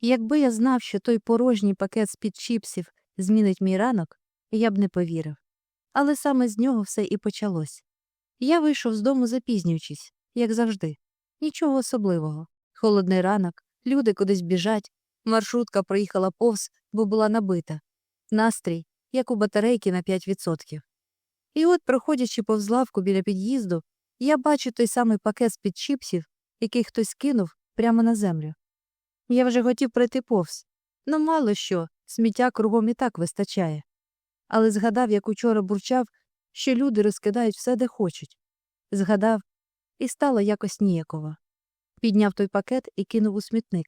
Якби я знав, що той порожній пакет з-під чіпсів змінить мій ранок, я б не повірив. Але саме з нього все і почалось. Я вийшов з дому запізнюючись, як завжди. Нічого особливого. Холодний ранок, люди кудись біжать, маршрутка проїхала повз, бо була набита. Настрій, як у батарейки на 5%. І от, проходячи повз лавку біля під'їзду, я бачу той самий пакет з-під чіпсів, який хтось кинув прямо на землю. Я вже хотів пройти повз. Ну, мало що, сміття кругом і так вистачає. Але згадав, як учора бурчав, що люди розкидають все, де хочуть. Згадав, і стало якось ніяково. Підняв той пакет і кинув у смітник.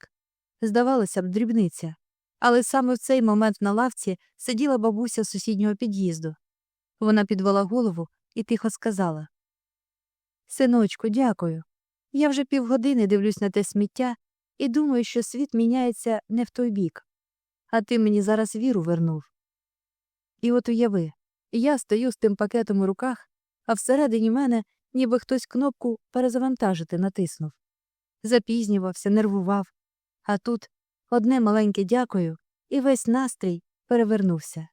Здавалося б, дрібниця. Але саме в цей момент на лавці сиділа бабуся з сусіднього під'їзду. Вона підвела голову і тихо сказала Синочку, дякую. Я вже півгодини дивлюсь на те сміття і думаю, що світ міняється не в той бік. А ти мені зараз віру вернув. І от уяви, я стою з тим пакетом у руках, а всередині мене ніби хтось кнопку перезавантажити натиснув. Запізнювався, нервував. А тут одне маленьке дякую, і весь настрій перевернувся.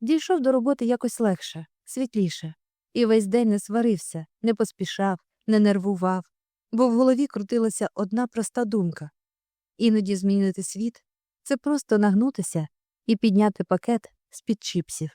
Дійшов до роботи якось легше, світліше, і весь день не сварився, не поспішав, не нервував, бо в голові крутилася одна проста думка іноді змінити світ це просто нагнутися і підняти пакет з-під чіпсів.